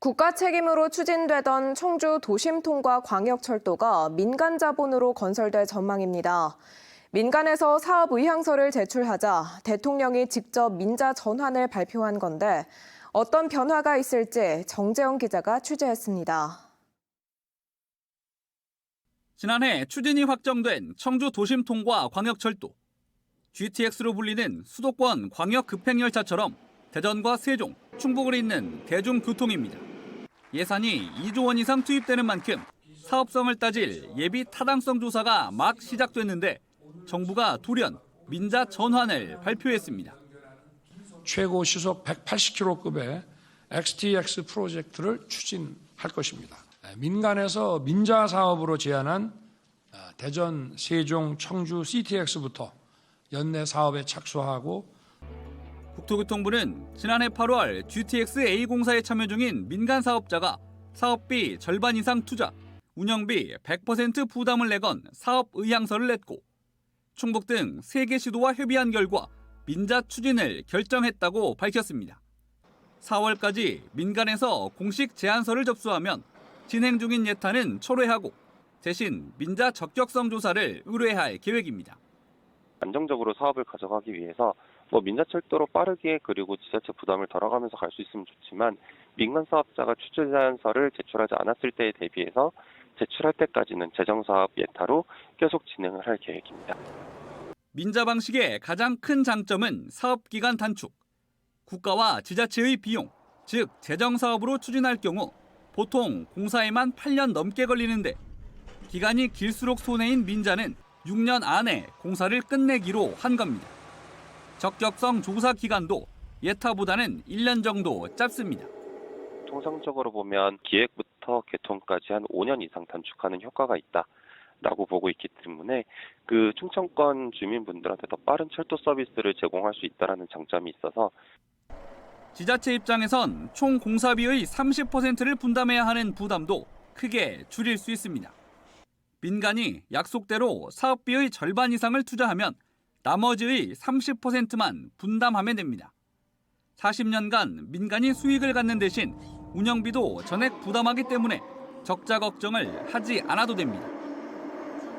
국가 책임으로 추진되던 청주 도심통과 광역철도가 민간 자본으로 건설될 전망입니다. 민간에서 사업 의향서를 제출하자 대통령이 직접 민자 전환을 발표한 건데 어떤 변화가 있을지 정재영 기자가 취재했습니다. 지난해 추진이 확정된 청주 도심통과 광역철도, GTX로 불리는 수도권 광역 급행열차처럼 대전과 세종, 충북을 잇는 대중교통입니다. 예산이 2조 원 이상 투입되는 만큼 사업성을 따질 예비 타당성 조사가 막 시작됐는데 정부가 돌연 민자 전환을 발표했습니다. 최고 시속 180km급의 XTX 프로젝트를 추진할 것입니다. 민간에서 민자 사업으로 제안한 아, 대전, 세종, 청주 CTX부터 연내 사업에 착수하고 국토교통부는 지난해 8월 GTX A공사에 참여 중인 민간 사업자가 사업비 절반 이상 투자, 운영비 100% 부담을 내건 사업 의향서를 냈고 충북 등 3개 시도와 협의한 결과 민자 추진을 결정했다고 밝혔습니다. 4월까지 민간에서 공식 제안서를 접수하면 진행 중인 예탄은 철회하고 대신 민자 적격성 조사를 의뢰할 계획입니다. 안정적으로 사업을 가져가기 위해서 뭐 민자철도로 빠르게 그리고 지자체 부담을 덜어가면서 갈 수 있으면 좋지만 민간 사업자가 추진 제안서를 제출하지 않았을 때에 대비해서 제출할 때까지는 재정 사업 예타로 계속 진행을 할 계획입니다. 민자 방식의 가장 큰 장점은 사업 기간 단축. 국가와 지자체의 비용, 즉 재정 사업으로 추진할 경우 보통 공사에만 8년 넘게 걸리는데 기간이 길수록 손해인 민자는 6년 안에 공사를 끝내기로 한 겁니다. 적격성 조사 기간도 예타보다는 1년 정도 짧습니다. 통상적으로 보면 기획부터 개통까지 한 5년 이상 단축하는 효과가 있다 라고 보고 있기 때문에 그 충청권 주민분들한테 더 빠른 철도 서비스를 제공할 수 있다라는 장점이 있어서 지자체 입장에선 총 공사비의 30%를 분담해야 하는 부담도 크게 줄일 수 있습니다. 민간이 약속대로 사업비의 절반 이상을 투자하면 나머지의 30%만 분담하면 됩니다. 40년간 민간이 수익을 갖는 대신 운영비도 전액 부담하기 때문에 적자 걱정을 하지 않아도 됩니다.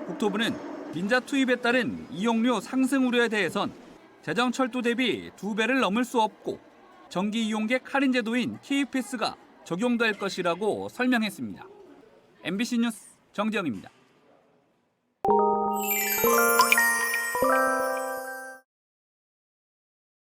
국토부는 민자 투입에 따른 이용료 상승 우려에 대해선 재정 철도 대비 두 배를 넘을 수 없고 정기 이용객 할인 제도인 K패스가 적용될 것이라고 설명했습니다. MBC 뉴스 정재영입니다.